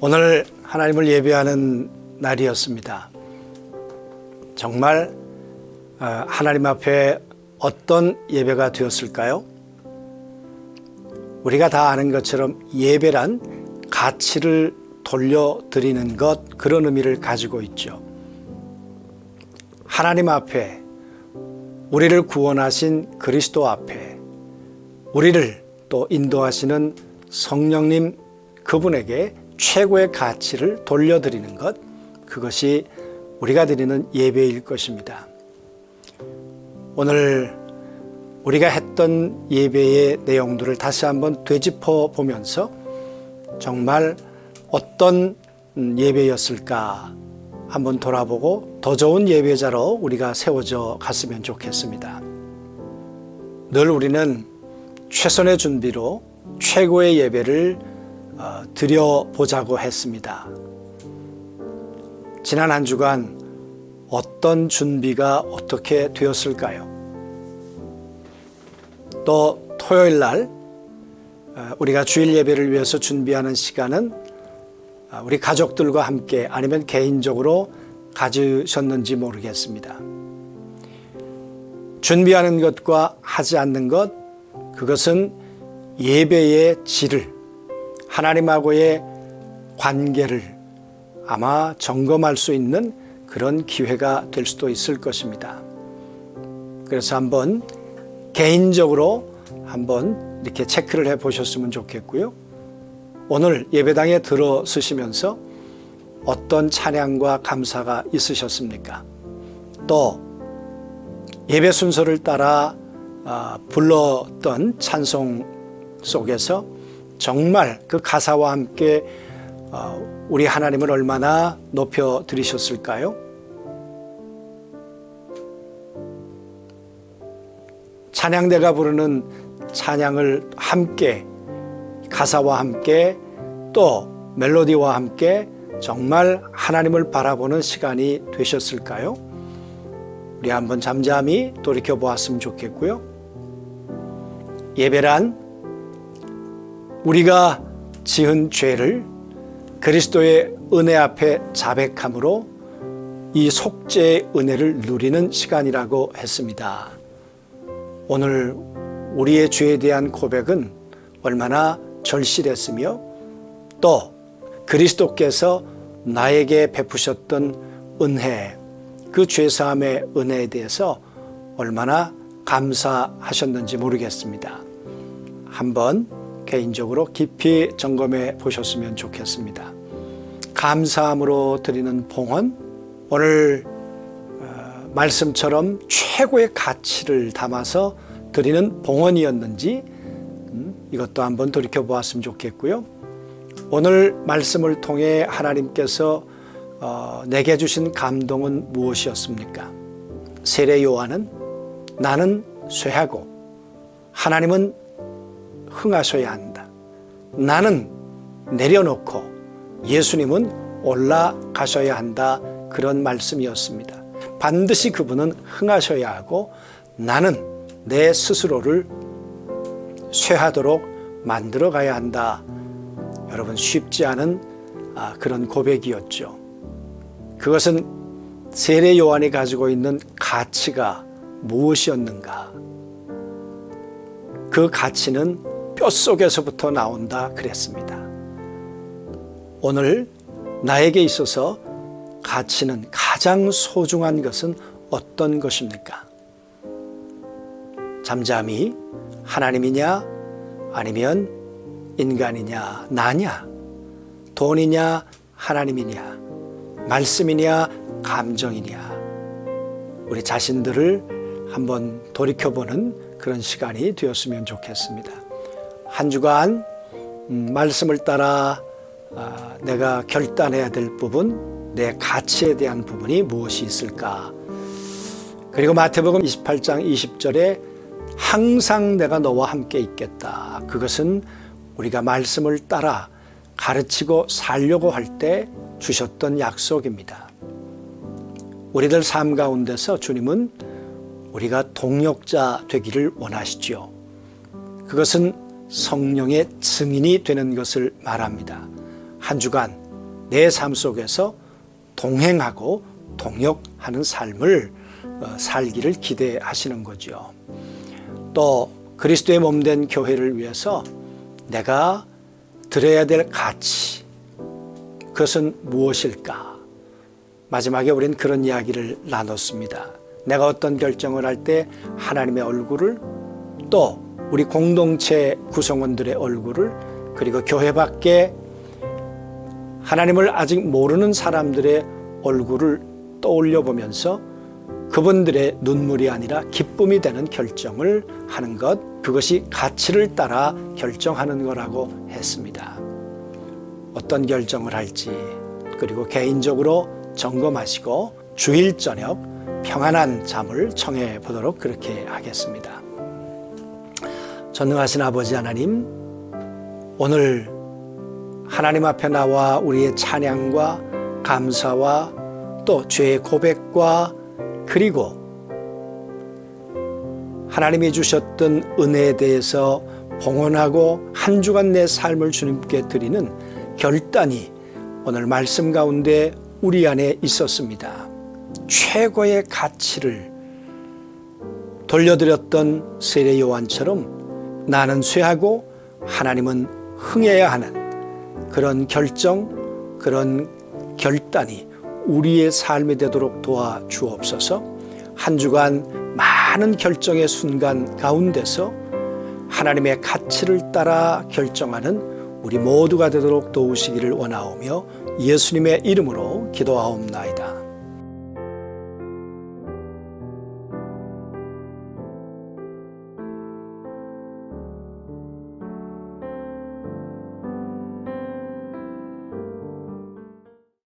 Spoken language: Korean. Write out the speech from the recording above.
오늘 하나님을 예배하는 날이었습니다. 정말 어, 하나님 앞에 어떤 예배가 되었을까요? 우리가 다 아는 것처럼 예배란 가치를 돌려드리는 것 그런 의미를 가지고 있죠. 하나님 앞에 우리를 구원하신 그리스도 앞에 우리를 또 인도하시는 성령님 그분에게 최고의 가치를 돌려드리는 것 그것이 우리가 드리는 예배일 것입니다. 오늘 우리가 했던 예배의 내용들을 다시 한번 되짚어 보면서 정말 어떤 예배였을까 한번 돌아보고 더 좋은 예배자로 우리가 세워져 갔으면 좋겠습니다. 늘 우리는 최선의 준비로 최고의 예배를 어, 드려보자고 했습니다. 지난 한 주간 어떤 준비가 어떻게 되었을까요? 또 토요일 날 어, 우리가 주일 예배를 위해서 준비하는 시간은 어, 우리 가족들과 함께 아니면 개인적으로 가지셨는지 모르겠습니다. 준비하는 것과 하지 않는 것, 그것은 예배의 질을, 하나님하고의 관계를 아마 점검할 수 있는 그런 기회가 될 수도 있을 것입니다. 그래서 한번 개인적으로 한번 이렇게 체크를 해 보셨으면 좋겠고요. 오늘 예배당에 들어서시면서 어떤 찬양과 감사가 있으셨습니까? 또 예배 순서를 따라 아, 불렀던 찬송 속에서 정말 그 가사와 함께 어, 우리 하나님을 얼마나 높여 드리셨을까요? 찬양대가 부르는 찬양을 함께 가사와 함께 또 멜로디와 함께 정말 하나님을 바라보는 시간이 되셨을까요? 우리 한번 잠잠히 돌이켜 보았으면 좋겠고요. 예배란 우리가 지은 죄를 그리스도의 은혜 앞에 자백함으로 이 속죄의 은혜를 누리는 시간이라고 했습니다. 오늘 우리의 죄에 대한 고백은 얼마나 절실했으며 또 그리스도께서 나에게 베푸셨던 은혜, 그 죄사함의 은혜에 대해서 얼마나 감사하셨는지 모르겠습니다. 한번 개인적으로 깊이 점검해 보셨으면 좋겠습니다. 감사함으로 드리는 봉헌, 오늘 어, 말씀처럼 최고의 가치를 담아서 드리는 봉헌이었는지 음, 이것도 한번 돌이켜 보았으면 좋겠고요. 오늘 말씀을 통해 하나님께서 어, 내게 주신 감동은 무엇이었습니까? 세례 요한은 나는 쇠하고 하나님은 흥하셔야 한다. 나는 내려놓고 예수님은 올라가셔야 한다. 그런 말씀이었습니다. 반드시 그분은 흥하셔야 하고 나는 내 스스로를 쇠하도록 만들어 가야 한다. 여러분 쉽지 않은 아, 그런 고백이었죠. 그것은 세례 요한이 가지고 있는 가치가 무엇이었는가? 그 가치는 뼛속에서부터 나온다 그랬습니다. 오늘 나에게 있어서 가치는 가장 소중한 것은 어떤 것입니까? 잠잠히 하나님이냐 아니면 인간이냐 나냐 돈이냐 하나님이냐 말씀이냐 감정이냐 우리 자신들을 한번 돌이켜보는 그런 시간이 되었으면 좋겠습니다. 한 주간 음, 말씀을 따라 아, 내가 결단해야 될 부분, 내 가치에 대한 부분이 무엇이 있을까? 그리고 마태복음 28장 20절에 항상 내가 너와 함께 있겠다. 그것은 우리가 말씀을 따라 가르치고 살려고 할 때 주셨던 약속입니다. 우리들 삶 가운데서 주님은 우리가 동력자 되기를 원하시지요. 그것은 성령의 증인이 되는 것을 말합니다. 한 주간 내 삶 속에서 동행하고 동역하는 삶을 어, 살기를 기대하시는 거죠. 또 그리스도의 몸 된 교회를 위해서 내가 드려야 될 가치 그것은 무엇일까? 마지막에 우리는 그런 이야기를 나눴습니다. 내가 어떤 결정을 할 때 하나님의 얼굴을 또 우리 공동체 구성원들의 얼굴을 그리고 교회 밖에 하나님을 아직 모르는 사람들의 얼굴을 떠올려 보면서 그분들의 눈물이 아니라 기쁨이 되는 결정을 하는 것, 그것이 가치를 따라 결정하는 거라고 했습니다. 어떤 결정을 할지, 그리고 개인적으로 점검하시고 주일 저녁 평안한 잠을 청해 보도록 그렇게 하겠습니다. 전능하신 아버지 하나님, 오늘 하나님 앞에 나와 우리의 찬양과 감사와 또 죄의 고백과 그리고 하나님이 주셨던 은혜에 대해서 봉헌하고 한 주간 내 삶을 주님께 드리는 결단이 오늘 말씀 가운데 우리 안에 있었습니다. 최고의 가치를 돌려드렸던 세례 요한처럼 나는 쇠하고 하나님은 흥해야 하는 그런 결정, 그런 결단이 우리의 삶이 되도록 도와 주옵소서. 한 주간 많은 결정의 순간 가운데서 하나님의 가치를 따라 결정하는 우리 모두가 되도록 도우시기를 원하오며 예수님의 이름으로 기도하옵나이다.